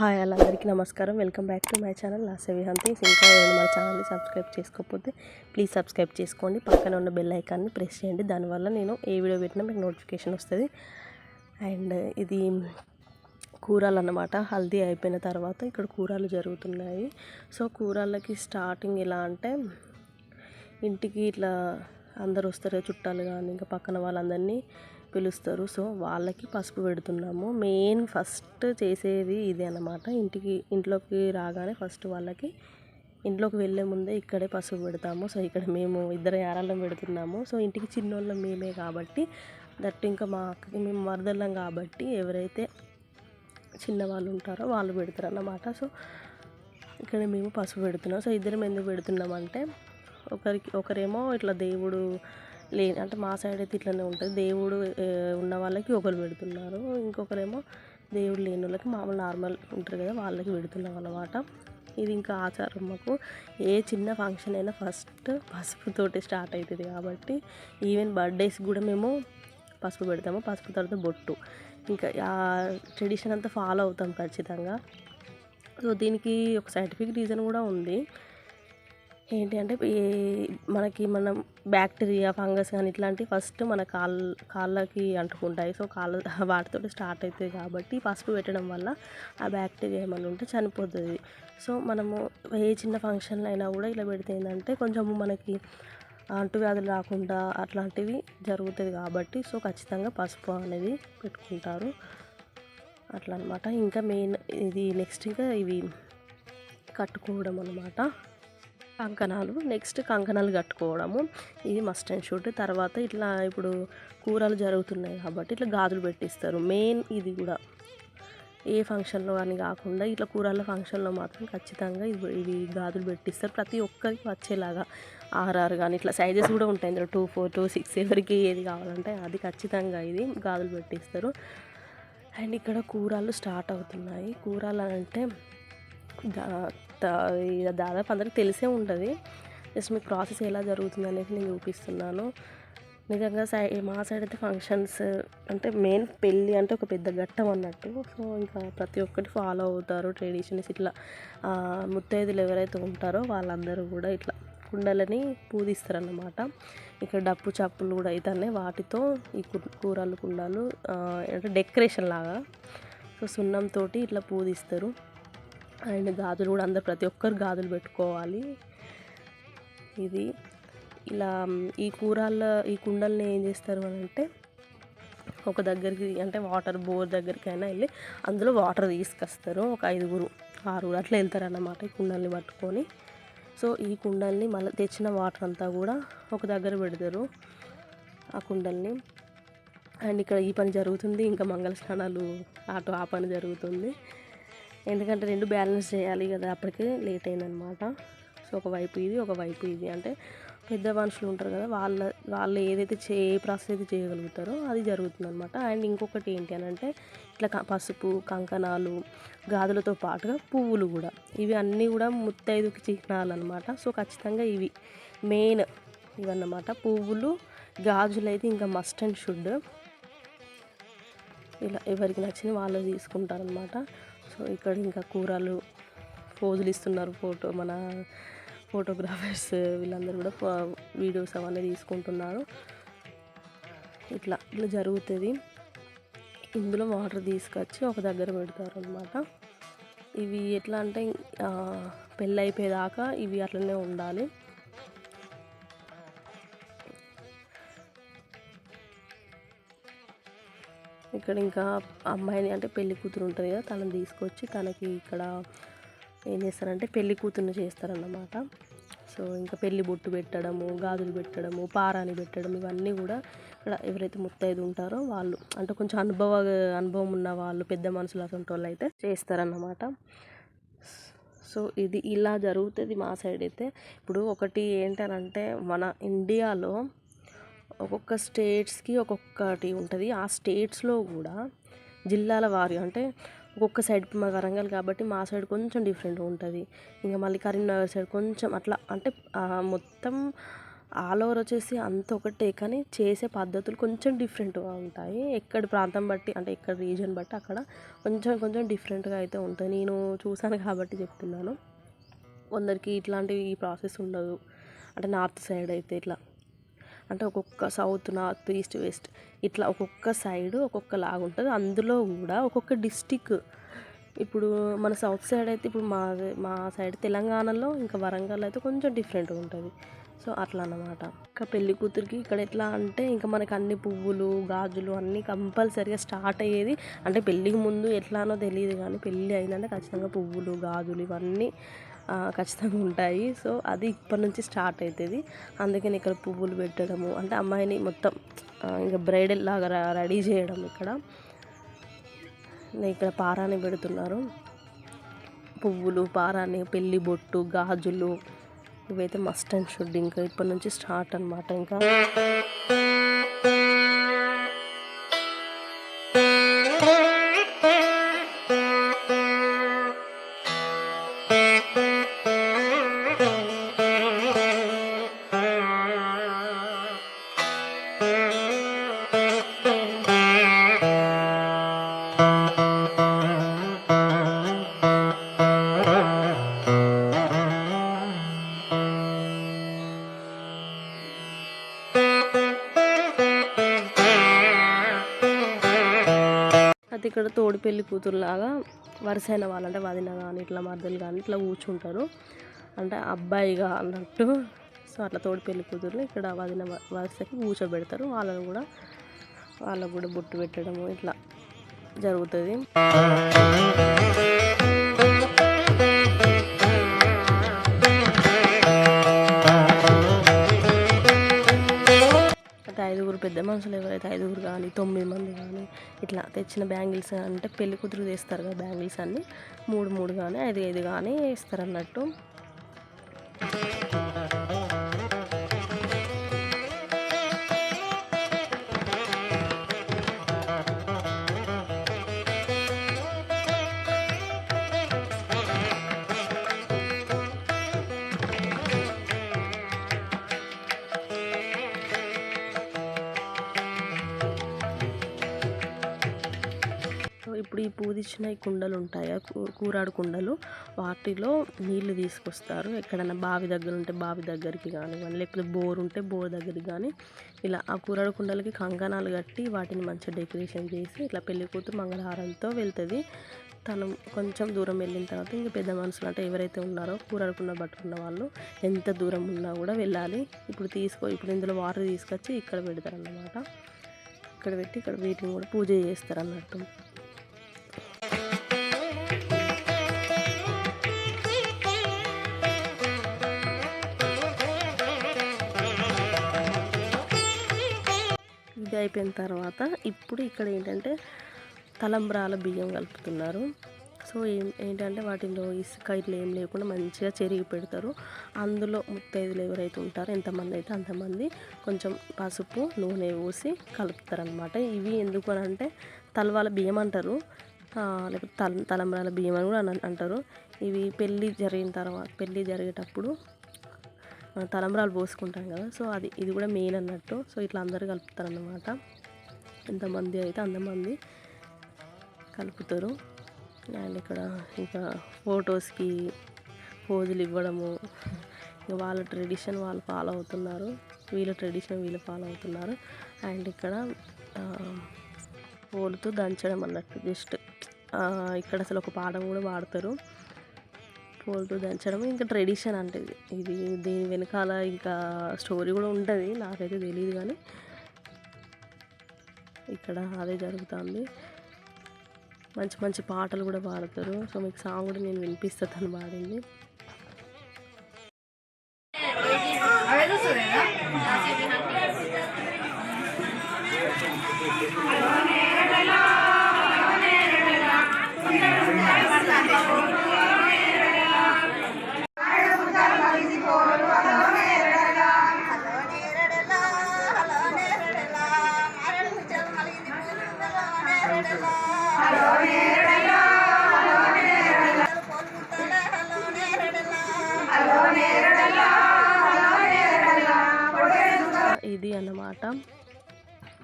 Hi అందరికీ నమస్కారం. Welcome back to my channel లాసవి హంతింగ్స్ ఇంకా ఎవరైనా మన ఛానల్ని సబ్స్క్రైబ్ చేసుకోకపోతే ప్లీజ్ సబ్స్క్రైబ్ చేసుకోండి. పక్కన ఉన్న బెల్ ఐకాన్ని ప్రెస్ చేయండి. దానివల్ల నేను ఏ వీడియో పెట్టినా మీకు నోటిఫికేషన్ వస్తుంది. అండ్ ఇది కూరలు అన్నమాట హల్దీ అయిపోయిన తర్వాత ఇక్కడ కూరలు జరుగుతున్నాయి. సో కూరలకి స్టార్టింగ్ ఎలా అంటే ఇంటికి ఇట్లా అందరు వస్తారు చుట్టాలు కానీ ఇంకా పక్కన వాళ్ళందరినీ పిలుస్తారు. సో వాళ్ళకి పసుపు పెడుతున్నాము. మెయిన్ ఫస్ట్ చేసేది ఇదే అన్నమాట. ఇంటికి ఇంట్లోకి రాగానే ఫస్ట్ వాళ్ళకి ఇంట్లోకి వెళ్ళే ముందే ఇక్కడే పసుపు పెడతాము. సో ఇక్కడ మేము ఇద్దరు యారాళ్ళం పెడుతున్నాము. సో ఇంటికి చిన్నోళ్ళం మేమే కాబట్టి దట్ ఇంకా మా అక్కకి మేము వరదళ్ళం కాబట్టి ఎవరైతే చిన్నవాళ్ళు ఉంటారో వాళ్ళు పెడతారు అన్నమాట. సో ఇక్కడ మేము పసుపు పెడుతున్నాం. సో ఇద్దరం ఎందుకు పెడుతున్నామంటే ఒకరికి ఒకరేమో ఇట్లా దేవుడు లేని అంటే మా సైడ్ అయితే ఇట్లనే ఉంటుంది. దేవుడు ఉన్న వాళ్ళకి ఒకరు పెడుతున్నారు. ఇంకొకరేమో దేవుడు లేని వాళ్ళకి మామూలు నార్మల్ ఉంటారు కదా వాళ్ళకి పెడుతున్నాం అన్నమాట. ఇది ఇంకా ఆచారం మాకు. ఏ చిన్న ఫంక్షన్ అయినా ఫస్ట్ పసుపుతోటి స్టార్ట్ అవుతుంది కాబట్టి ఈవెన్ బర్త్డేస్ కూడా మేము పసుపు పెడతాము. పసుపు తర్వాత బొట్టు. ఇంకా ఆ ట్రెడిషన్ అంతా ఫాలో అవుతాం ఖచ్చితంగా. సో దీనికి ఒక సైంటిఫిక్ రీజన్ కూడా ఉంది. ఏంటి అంటే ఈ మనకి మనం బ్యాక్టీరియా ఫంగస్ కానీ ఇట్లాంటివి ఫస్ట్ మన కాళ్ళ కాళ్ళకి అంటుకుంటాయి. సో కాళ్ళ వాటితో స్టార్ట్ అవుతుంది కాబట్టి పసుపు పెట్టడం వల్ల ఆ బ్యాక్టీరియా ఏమైనా ఉంటే చనిపోతుంది. సో మనము ఏ చిన్న ఫంక్షన్లు అయినా కూడా ఇలా పెడితే ఏంటంటే కొంచెం మనకి అంటువ్యాధులు రాకుండా అట్లాంటివి జరుగుతుంది కాబట్టి సో ఖచ్చితంగా పసుపు అనేది పెట్టుకుంటారు. అట్లా అనమాట ఇంకా మెయిన్ ఇది నెక్స్ట్ ఇంకా ఇవి కట్టుకోవడం అనమాట కంకణాలు నెక్స్ట్ కంకణాలు కట్టుకోవడము. ఇది మస్ట్ అండ్ షుడ్ తర్వాత ఇట్లా ఇప్పుడు కూరలు జరుగుతున్నాయి కాబట్టి ఇట్లా గాజులు పెట్టిస్తారు. మెయిన్ ఇది కూడా. ఏ ఫంక్షన్లో కానీ కాకుండా ఇట్లా కూరల ఫంక్షన్లో మాత్రం ఖచ్చితంగా ఇవి ఇవి గాజులు పెట్టిస్తారు. ప్రతి ఒక్కరికి వచ్చేలాగా ఆర్ఆర్ కానీ ఇట్లా సైజెస్ కూడా ఉంటాయి. ఇందులో టూ ఫోర్ టూ సిక్స్ ఎవరికి ఏది కావాలంటే అది ఖచ్చితంగా ఇది గాజులు పెట్టిస్తారు. అండ్ ఇక్కడ కూరలు స్టార్ట్ అవుతున్నాయి. కూరలు అంటే దా- దాదాపు అందరికి తెలిసే ఉంటుంది. జస్ట్ మీకు ప్రాసెస్ ఎలా జరుగుతుంది అనేది నేను చూపిస్తున్నాను. నిజంగా సై మా సైడ్ అయితే ఫంక్షన్స్ అంటే మెయిన్ పెళ్ళి అంటే ఒక పెద్ద ఘట్టం అన్నట్టు. సో ఇంకా ప్రతి ఒక్కటి ఫాలో అవుతారు. ట్రెడిషన్స్ ఇట్లా ముత్తైదులు ఎవరైతే ఉంటారో వాళ్ళందరూ కూడా ఇట్లా కుండలని పూజిస్తారన్నమాట. ఇక్కడ డప్పు చప్పులు కూడా అవుతున్నాయి వాటితో ఈ కు- కూరలు కుండాలు అంటే డెకరేషన్ లాగా. సో సున్నంతో ఇట్లా పూజిస్తారు. అండ్ గాజులు కూడా అందరు ప్రతి ఒక్కరు గాజులు పెట్టుకోవాలి. ఇది ఇలా ఈ కూరల ఈ కుండల్ని ఏం చేస్తారు అని అంటే ఒక దగ్గరికి అంటే వాటర్ బోర్ దగ్గరికైనా వెళ్ళి అందులో వాటర్ తీసుకొస్తారు. ఒక ఐదుగురు ఆరుగురు అట్లా వెళ్తారు అన్నమాట ఈ కుండల్ని పట్టుకొని. సో ఈ కుండల్ని మళ్ళీ తెచ్చిన వాటర్ అంతా కూడా ఒక దగ్గర పెడతారు ఆ కుండల్ని. అండ్ ఇక్కడ ఈ పని జరుగుతుంది. ఇంకా మంగళ స్నానాలు అటు ఆ పని జరుగుతుంది. ఎందుకంటే రెండు బ్యాలెన్స్ చేయాలి కదా అప్పటికే లేట్ అయిందనమాట. సో ఒకవైపు ఇది ఒకవైపు ఇది. అంటే పెద్ద మనుషులు ఉంటారు కదా వాళ్ళ వాళ్ళు ఏదైతే చే ఏ ప్రాసెస్ అయితే చేయగలుగుతారో అది జరుగుతుందనమాట. అండ్ ఇంకొకటి ఏంటి అని అంటే ఇట్లా క- పసుపు కంకణాలు గాజులతో పాటుగా పువ్వులు కూడా. ఇవి అన్నీ కూడా ముత్తైదుకి చిహ్నాలు అనమాట సో ఖచ్చితంగా ఇవి మెయిన్ ఇవన్నమాట. పువ్వులు గాజులు అయితే ఇంకా మస్ట్ అండ్ షుడ్. ఇలా ఎవరికి నచ్చిన వాళ్ళు తీసుకుంటారనమాట. సో ఇక్కడ ఇంకా కూరలు పోజులు ఇస్తున్నారు ఫోటో మన ఫోటోగ్రాఫర్స్ వీళ్ళందరూ కూడా వీడియోస్ అవన్నీ తీసుకుంటున్నారు. ఇట్లా ఇట్లా జరుగుతుంది. ఇందులో వాటర్ తీసుకొచ్చి ఒక దగ్గర పెడతారు అనమాట ఇవి ఎట్లా అంటే పెళ్ళి అయిపోయేదాకా ఇవి అట్లనే ఉండాలి. ఇక్కడ ఇంకా అమ్మాయిని అంటే పెళ్ళి కూతురు ఉంటుంది కదా తనని తీసుకొచ్చి తనకి ఇక్కడ ఏం చేస్తారంటే పెళ్ళి కూతురుని చేస్తారన్నమాట. సో ఇంకా పెళ్ళి బొట్టు పెట్టడము గాజులు పెట్టడము పారాని పెట్టడం ఇవన్నీ కూడా ఇక్కడ ఎవరైతే ముత్తైదు ఉంటారో వాళ్ళు అంటే కొంచెం అనుభవ అనుభవం ఉన్న వాళ్ళు పెద్ద మనుషులు అటువంటి వాళ్ళు అయితే చేస్తారన్నమాట. సో ఇది ఇలా జరుగుతుంది మా సైడ్ అయితే. ఇప్పుడు ఒకటి ఏంటనంటే మన ఇండియాలో ఒక్కొక్క స్టేట్స్కి ఒక్కొక్కటి ఉంటుంది. ఆ స్టేట్స్లో కూడా జిల్లాల వారి అంటే ఒక్కొక్క సైడ్ మా వరంగల్ కాబట్టి మా సైడ్ కొంచెం డిఫరెంట్ ఉంటుంది. ఇంకా మళ్ళీ కరీంనగర్ సైడ్ కొంచెం అట్లా అంటే మొత్తం ఆల్ ఓవర్ వచ్చేసి అంత ఒకటే కానీ చేసే పద్ధతులు కొంచెం డిఫరెంట్గా ఉంటాయి. ఎక్కడి ప్రాంతం బట్టి అంటే ఎక్కడ రీజన్ బట్టి అక్కడ కొంచెం కొంచెం డిఫరెంట్గా అయితే ఉంటుంది. నేను చూసాను కాబట్టి చెప్తున్నాను. కొందరికి ఇట్లాంటివి ఈ ప్రాసెస్ ఉండదు. అంటే నార్త్ సైడ్ అయితే ఇట్లా. అంటే ఒక్కొక్క సౌత్ నార్త్ ఈస్ట్ వెస్ట్ ఇట్లా ఒక్కొక్క సైడ్ ఒక్కొక్క లాగా ఉంటుంది. అందులో కూడా ఒక్కొక్క డిస్టిక్. ఇప్పుడు మన సౌత్ సైడ్ అయితే ఇప్పుడు మా మా సైడ్ తెలంగాణలో ఇంకా వరంగల్ అయితే కొంచెం డిఫరెంట్గా ఉంటుంది. సో అట్లా అన్నమాట. ఇంకా పెళ్ళి కూతురికి ఇక్కడ ఎట్లా అంటే ఇంకా మనకి అన్ని పువ్వులు గాజులు అన్నీ కంపల్సరీగా స్టార్ట్ అయ్యేది అంటే పెళ్ళికి ముందు ఎట్లానో తెలియదు కానీ పెళ్ళి అయిందంటే ఖచ్చితంగా పువ్వులు గాజులు ఇవన్నీ ఖచ్చితంగా ఉంటాయి. సో అది ఇప్పటి నుంచి స్టార్ట్ అవుతుంది అందుకని ఇక్కడ పువ్వులు పెట్టడము అంటే అమ్మాయిని మొత్తం ఇంకా బ్రైడల్ లాగా రెడీ చేయడం ఇక్కడ. ఇక్కడ పారాని పెడుతున్నారు. పువ్వులు పారాని పెళ్ళి బొట్టు గాజులు ఇవైతే మస్ట్ అండ్ షుడ్ ఇంకా ఇప్పటి నుంచి స్టార్ట్ అనమాట ఇంకా. ఇక్కడ తోడి పెళ్ళి కూతురులాగా వరుసైన వాళ్ళు అంటే వదిన కానీ ఇట్లా మద్దలు కానీ ఇట్లా కూర్చుంటారు. అంటే అబ్బాయిగా అన్నట్టు. సో అట్లా తోడి పెళ్ళి కూతురుని ఇక్కడ వదిన వరుసకి కూర్చోబెడతారు. వాళ్ళని కూడా వాళ్ళకు కూడా బొట్టు పెట్టడము ఇట్లా జరుగుతుంది. ఐదుగురు పెద్ద మనుషులు ఎవరైతే ఐదుగురు కానీ తొమ్మిది మంది కానీ ఇట్లా తెచ్చిన బ్యాంగిల్స్ అంటే పెళ్ళి కూతురు తీస్తారు కదా బ్యాంగిల్స్ అన్ని. మూడు మూడు కానీ ఐదు ఐదు కానీ వేస్తారు అన్నట్టు ఇప్పుడు ఈ పూదిచ్చిన ఈ కుండలు ఉంటాయి కూరాడు కుండలు. వాటిలో నీళ్ళు తీసుకొస్తారు. ఎక్కడైనా బావి దగ్గర ఉంటే బావి దగ్గరికి కానివ్వండి లేకపోతే బోర్ ఉంటే బోర్ దగ్గరికి కానీ ఇలా ఆ కూరాడు కుండలకి కంకణాలు కట్టి వాటిని మంచిగా డెకరేషన్ చేసి ఇట్లా పెళ్ళి కూతురు మంగళహారంతో వెళ్తుంది. తను కొంచెం దూరం వెళ్ళిన తర్వాత ఇంకా పెద్ద మనుషులు అంటే ఎవరైతే ఉన్నారో కూరాడు పట్టుకున్న వాళ్ళు ఎంత దూరం ఉన్నా కూడా వెళ్ళాలి. ఇప్పుడు తీసుకో ఇప్పుడు ఇందులో వాటర్ తీసుకొచ్చి ఇక్కడ పెడతారు అన్నమాట ఇక్కడ పెట్టి ఇక్కడ వీటిని కూడా పూజ చేస్తారు అన్నట్టు అయిపోయిన తర్వాత ఇప్పుడు ఇక్కడ ఏంటంటే తలంబ్రాల బియ్యం కలుపుతున్నారు. సో ఏం ఏంటంటే వాటిలో ఇసుక ఇట్లా ఏం లేకుండా మంచిగా చెరిగి పెడతారు. అందులో ముత్తైదులు ఎవరైతే ఉంటారో ఎంతమంది అయితే అంతమంది కొంచెం పసుపు నూనె పోసి కలుపుతారనమాట ఇవి ఎందుకు అని అంటే తలవాల బియ్యం అంటారు. లేకపోతే తల తలంబ్రాల బియ్యం అని కూడా అంటారు. ఇవి పెళ్ళి జరిగిన తర్వాత పెళ్ళి జరిగేటప్పుడు తలంబ్రాలు పోసుకుంటాం కదా సో అది ఇది కూడా మెయిన్ అన్నట్టు. సో ఇట్లా అందరు కలుపుతారన్నమాట. ఎంతమంది అయితే అంతమంది కలుపుతారు. అండ్ ఇక్కడ ఇంకా ఫొటోస్కి పోజులు ఇవ్వడము. ఇంకా వాళ్ళ ట్రెడిషన్ వాళ్ళు ఫాలో అవుతున్నారు. వీళ్ళ ట్రెడిషన్ వీళ్ళు ఫాలో అవుతున్నారు. అండ్ ఇక్కడ పోలుతూ దంచడం అన్నట్టు జస్ట్ ఇక్కడ అసలు ఒక పాఠం కూడా పాడతారు. పోల్తో దంచడం ఇంకా ట్రెడిషన్ అంటే ఇది ఇది దీని వెనకాల ఇంకా స్టోరీ కూడా ఉంటుంది. నాకైతే తెలియదు కానీ ఇక్కడ అదే జరుగుతుంది. మంచి మంచి పాటలు కూడా పాడతారు. సో మీకు సాంగ్ కూడా నేను వినిపిస్తాను తను పాడింది.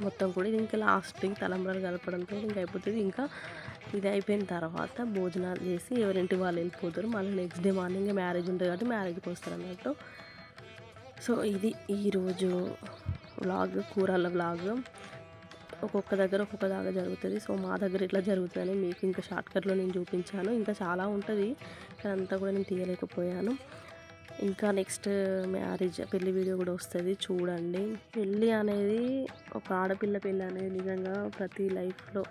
మొత్తం కూడా ఇది ఇంకా లాస్ట్కి తలంబ్రాలు కలపడంతో ఇంకా అయిపోతుంది. ఇంకా ఇది అయిపోయిన తర్వాత భోజనాలు చేసి ఎవరింటి వాళ్ళు వెళ్ళిపోతారు. మళ్ళీ నెక్స్ట్ డే మార్నింగ్ మ్యారేజ్ ఉంటుంది కాబట్టి మ్యారేజ్కి వస్తారు అన్నట్టు. సో ఇది ఈరోజు వ్లాగ్ కూరల వ్లాగ్ ఒక్కొక్క దగ్గర ఒక్కొక్క దాకా జరుగుతుంది. సో మా దగ్గర ఇట్లా జరుగుతుందని మీకు ఇంకా షార్ట్కట్లో నేను చూపించాను. ఇంకా చాలా ఉంటుంది. కానీ అంతా కూడా నేను తీయలేకపోయాను. ఇంకా నెక్స్ట్ మ్యారేజ్ పెళ్ళి వీడియో కూడా వస్తుంది చూడండి. పెళ్ళి అనేది ఒక ఆడపిల్ల పెళ్ళి అనేది నిజంగా ప్రతి లైఫ్లో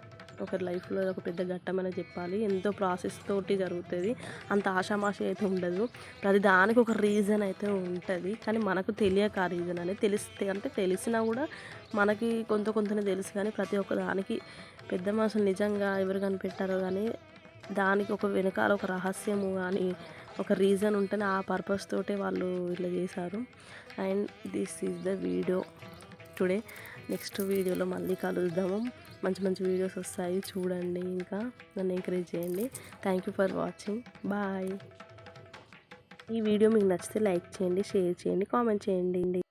ఒకరి లైఫ్లో ఒక పెద్ద ఘట్టమని చెప్పాలి. ఎంతో ప్రాసెస్ తోటి జరుగుతుంది. అంత ఆషామాషి అయితే ఉండదు. ప్రతి దానికి ఒక రీజన్ అయితే ఉంటుంది. కానీ మనకు తెలియక ఆ రీజన్ అనేది తెలిస్తే అంటే తెలిసినా కూడా మనకి కొంత కొంతనే తెలుసు. కానీ ప్రతి ఒక్క దానికి పెద్ద మనుషులు నిజంగా ఎవరు కనిపెట్టారో కానీ దానికి ఒక వెనకాల ఒక రహస్యము కానీ ఒక రీజన్ ఉంటేనే ఆ పర్పస్ తోటే వాళ్ళు ఇట్లా చేశారు. And this is the video today next వీడియోలో మళ్ళీ కలుద్దాము. మంచి మంచి వీడియోస్ వస్తాయి. చూడండి ఇంకా. నన్ను ఎంకరేజ్ చేయండి. Thank you for watching bye ఈ వీడియో మీకు నచ్చితే లైక్ చేయండి షేర్ చేయండి కామెంట్ చేయండి.